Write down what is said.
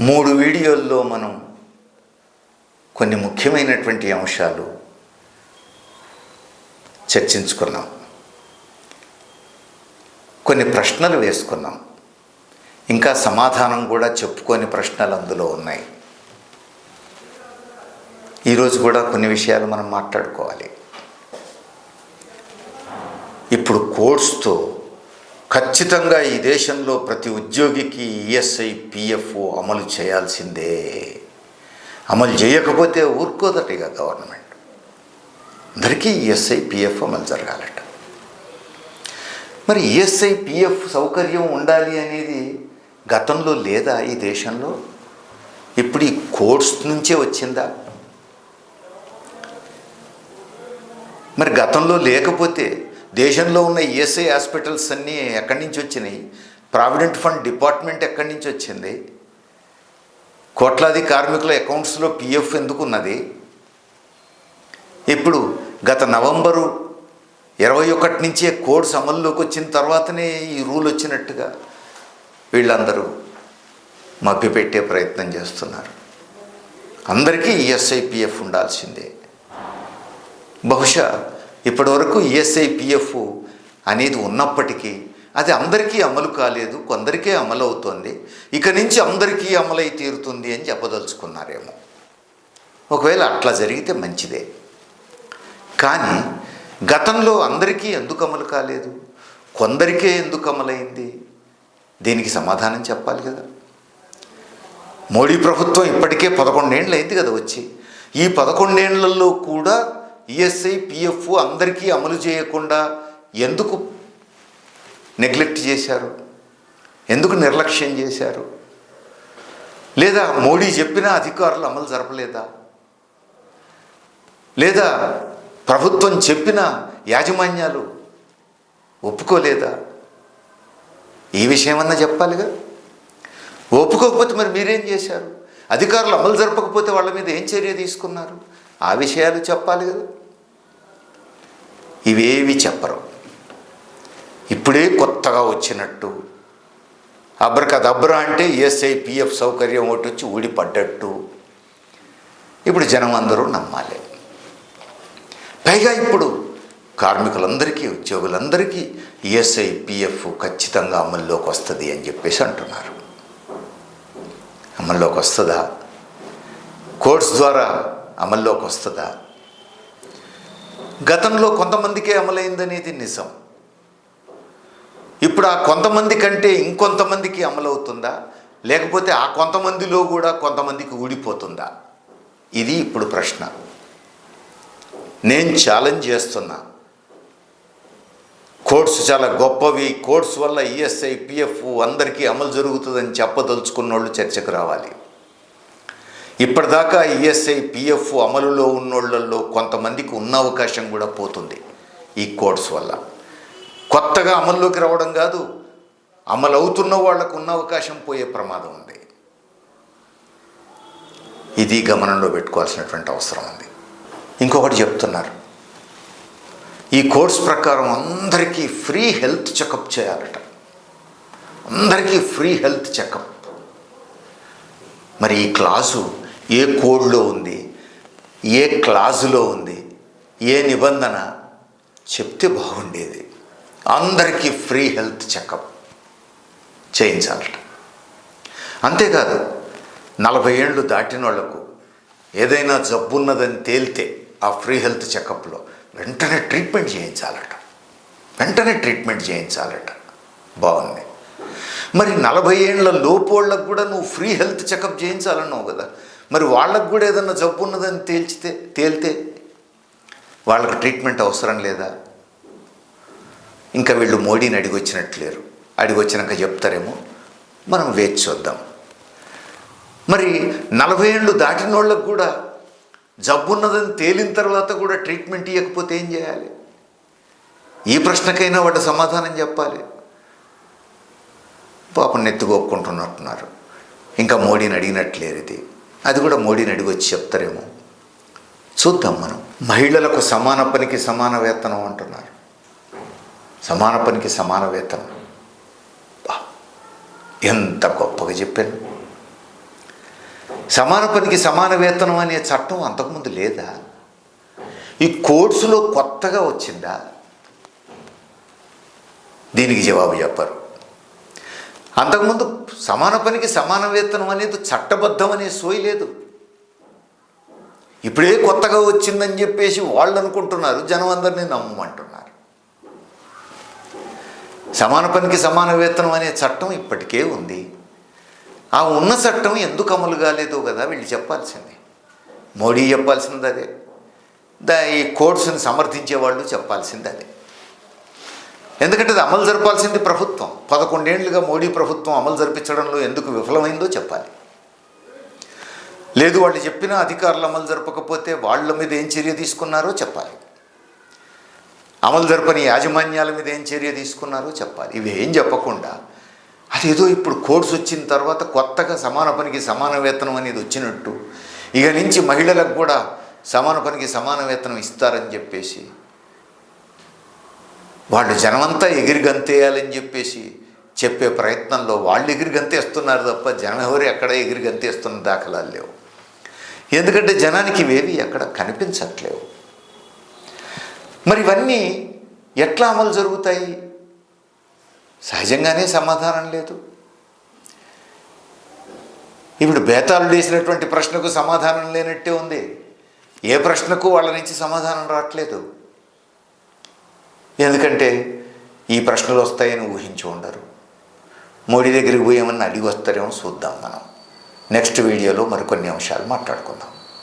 మూడు వీడియోల్లో మనం కొన్ని ముఖ్యమైనటువంటి అంశాలు చర్చించుకున్నాం. కొన్ని ప్రశ్నలు వేసుకున్నాం. ఇంకా సమాధానం కూడా చెప్పుకొని ప్రశ్నలు అందులో ఉన్నాయి. ఈరోజు కూడా కొన్ని విషయాలు మనం మాట్లాడుకోవాలి. ఇప్పుడు కోర్స్తో ఖచ్చితంగా ఈ దేశంలో ప్రతి ఉద్యోగికి ఈఎస్ఐ పిఎఫ్ అమలు చేయాల్సిందే. అమలు చేయకపోతే ఊరుకోదట ఇక గవర్నమెంట్. అందరికీ ఈఎస్ఐ పిఎఫ్ అమలు జరగాలట. మరి ఈఎస్ఐ పిఎఫ్ సౌకర్యం ఉండాలి అనేది గతంలో లేదా ఈ దేశంలో? ఇప్పుడు ఈ కోర్స్ నుంచే వచ్చిందా? మరి గతంలో లేకపోతే దేశంలో ఉన్న ఈఎస్ఐ హాస్పిటల్స్ అన్నీ ఎక్కడి నుంచి వచ్చినాయి? ప్రావిడెంట్ ఫండ్ డిపార్ట్మెంట్ ఎక్కడి నుంచి వచ్చింది? కోట్లాది కార్మికుల అకౌంట్స్లో పిఎఫ్ ఎందుకు ఉన్నది? ఇప్పుడు గత నవంబరు ఇరవై ఒకటి నుంచే కోడ్స్ అమల్లోకి వచ్చిన తర్వాతనే ఈ రూల్ వచ్చినట్టుగా వీళ్ళందరూ మభ్యపెట్టే ప్రయత్నం చేస్తున్నారు. అందరికీ ఈఎస్ఐపిఎఫ్ ఉండాల్సిందే. బహుశా ఇప్పటివరకు ఈఎస్ఐ పిఎఫ్ అనేది ఉన్నప్పటికీ అది అందరికీ అమలు కాలేదు కొందరికే అమలు అవుతుంది ఇక నుంచి అందరికీ అమలై తీరుతుంది అని చెప్పదలుచుకున్నారేమో. ఒకవేళ అట్లా జరిగితే మంచిదే. కానీ గతంలో అందరికీ ఎందుకు అమలు కాలేదు? కొందరికే ఎందుకు అమలైంది? దీనికి సమాధానం చెప్పాలి కదా. మోడీ ప్రభుత్వం ఇప్పటికే పదకొండేళ్ళు అయింది కదా వచ్చి. ఈ పదకొండేళ్ళలో కూడా ఈఎస్ఐ పిఎఫ్ అందరికీ అమలు చేయకుండా ఎందుకు నెగ్లెక్ట్ చేశారు? ఎందుకు నిర్లక్ష్యం చేశారు? లేదా మోడీ చెప్పిన అధికారులు అమలు జరపలేదా? లేదా ప్రభుత్వం చెప్పిన యాజమాన్యాలు ఒప్పుకోలేదా? ఈ విషయమన్నా చెప్పాలిగా? ఒప్పుకోకపోతే మరి మీరేం చేశారు? అధికారులు అమలు జరపకపోతే వాళ్ళ మీద ఏం చర్య తీసుకున్నారు? ఆ విషయాలు చెప్పాలి కదా ఇవేవి చెప్పరు. ఇప్పుడే కొత్తగా వచ్చినట్టు. అబ్రకదబ్రా అంటే ఈఎస్ఐ పిఎఫ్ సౌకర్యం ఒకటి వచ్చి ఊడిపడ్డట్టు. ఇప్పుడు జనం అందరూ నమ్మాలి. పైగా ఇప్పుడు కార్మికులందరికీ ఉద్యోగులందరికీ ఈఎస్ఐ పిఎఫ్ ఖచ్చితంగా అమల్లోకి వస్తుంది అని చెప్పేసి అంటున్నారు. అమల్లోకి వస్తుందా? కోర్ట్స్ ద్వారా అమల్లోకి వస్తుందా? గతంలో కొంతమందికే అమలైందనేది నిజం. ఇప్పుడు ఆ కొంతమంది కంటే ఇంకొంతమందికి అమలవుతుందా? లేకపోతే ఆ కొంతమందిలో కూడా కొంతమందికి ఊడిపోతుందా? ఇది ఇప్పుడు ప్రశ్న. నేను ఛాలెంజ్ చేస్తున్నా. కోర్ట్స్ చాలా గొప్పవి. కోడ్స్ వల్ల ఈఎస్ఐ పిఎఫ్ అందరికీ అమలు జరుగుతుందని చెప్పదలుచుకున్న వాళ్ళు చర్చకు రావాలి. ఇప్పటిదాకా ఈఎస్ఐ పిఎఫ్ అమలులో ఉన్నోళ్ళలో కొంతమందికి ఉన్న అవకాశం కూడా పోతుంది ఈ కోడ్స్ వల్ల. కొత్తగా అమల్లోకి రావడం కాదు అమలు అవుతున్న వాళ్ళకు ఉన్న అవకాశం పోయే ప్రమాదం ఉంది. ఇది గమనంలో పెట్టుకోవాల్సినటువంటి అవసరం ఉంది. ఇంకొకటి చెప్తున్నారు. ఈ కోర్స్ ప్రకారం అందరికీ ఫ్రీ హెల్త్ చెకప్ చేయాలట. అందరికీ ఫ్రీ హెల్త్ చెకప్. మరి ఈ క్లాసు ఏ కోడ్లో ఉంది? ఏ క్లాజులో ఉంది? ఏ నిబంధన? చెప్తే బాగుండేది. అందరికీ ఫ్రీ హెల్త్ చెకప్ చేయించాలట. అంతేకాదు నలభై ఏళ్ళు దాటిన వాళ్ళకు ఏదైనా జబ్బు ఉన్నదని తేలితే ఆ ఫ్రీ హెల్త్ చెకప్లో వెంటనే ట్రీట్మెంట్ చేయించాలట. వెంటనే ట్రీట్మెంట్ చేయించాలట. బాగుంది. మరి నలభై ఏళ్ళ లోపోళ్ళకు కూడా నువ్వు ఫ్రీ హెల్త్ చెకప్ చేయించాలన్నావు కదా. మరి వాళ్ళకు కూడా ఏదన్నా జబ్బు ఉన్నదని తేల్చితే తేలితే వాళ్ళకు ట్రీట్మెంట్ అవసరం లేదా? ఇంకా వీళ్ళు మోడీని అడిగి వచ్చినట్లేరు అడిగి వచ్చినాక చెప్తారేమో? మనం వేచి చూద్దాం. మరి నలభై ఏళ్ళు దాటిన వాళ్ళకు కూడా జబ్బు ఉన్నదని తేలిన తర్వాత కూడా ట్రీట్మెంట్ ఇవ్వకపోతే ఏం చేయాలి? ఈ ప్రశ్నకైనా వాటి సమాధానం చెప్పాలి. పాపం నెత్తుకోక్కుంటున్నట్టున్నారు ఇంకా మోడీని అడిగినట్లేరు ఇది. అది కూడా మోడీని అడిగి వచ్చి చెప్తారేమో. చూద్దాం మనం. మహిళలకు సమాన పనికి సమాన వేతనం అంటున్నారు. సమాన పనికి సమాన వేతనం. ఎంత గొప్పగా చెప్పాను సమాన పనికి సమాన వేతనం అనే చట్టం అంతకుముందు లేదా? ఈ కోర్సులో కొత్తగా వచ్చిందా? దీనికి జవాబు చెప్పరు. అంతకుముందు సమాన పనికి సమాన వేతనం అనేది చట్టబద్ధం అనే సోయి లేదు. ఇప్పుడే కొత్తగా వచ్చిందని చెప్పేసి వాళ్ళు అనుకుంటున్నారు జనం అందరినీ నమ్మమంటున్నారు సమాన పనికి సమాన వేతనం అనే చట్టం ఇప్పటికే ఉంది. ఆ ఉన్న చట్టం ఎందుకు అమలు కాలేదు కదా వీళ్ళు చెప్పాల్సింది. మోడీ చెప్పాల్సింది అదే. దా ఈ కోడ్స్ని సమర్థించే వాళ్ళు చెప్పాల్సింది అదే. ఎందుకంటే అది అమలు జరపాల్సింది ప్రభుత్వం. పదకొండేళ్ళుగా మోడీ ప్రభుత్వం అమలు జరిపించడంలో ఎందుకు విఫలమైందో చెప్పాలి. లేదు వాళ్ళు చెప్పిన అధికారులు అమలు జరపకపోతే వాళ్ళ మీద ఏం చర్య తీసుకున్నారో చెప్పాలి. అమలు జరపని యాజమాన్యాల మీద ఏం చర్య తీసుకున్నారో చెప్పాలి. ఇవి ఏం చెప్పకుండా అదేదో ఇప్పుడు కోర్స్ వచ్చిన తర్వాత కొత్తగా సమాన పనికి సమాన వేతనం అనేది వచ్చినట్టు ఇక నుంచి మహిళలకు కూడా సమాన పనికి సమాన వేతనం ఇస్తారని చెప్పేసి వాళ్ళు జనమంతా ఎగిరి గంతేయాలని చెప్పేసి చెప్పే ప్రయత్నంలో వాళ్ళు ఎగిరి గంతేస్తున్నారు తప్ప జనం ఎవరు ఎక్కడ ఎగిరి గంతేస్తున్న దాఖలాలు లేవు. ఎందుకంటే జనానికి ఇవేవి ఎక్కడ కనిపించట్లేవు. మరి ఇవన్నీ ఎట్లా అమలు జరుగుతాయి? సహజంగానే సమాధానం లేదు. ఇప్పుడు బేతాలు వేసినటువంటి ప్రశ్నకు సమాధానం లేనట్టే ఉంది. ఏ ప్రశ్నకు వాళ్ళ నుంచి సమాధానం రావట్లేదు? ఎందుకంటే ఈ ప్రశ్నలు వస్తాయని ఊహించి ఉండరు. మోడీ దగ్గరికి పోయేమన్నా అడిగి వస్తారేమో చూద్దాం మనం. నెక్స్ట్ వీడియోలో మరికొన్ని అంశాలు మాట్లాడుకుందాం.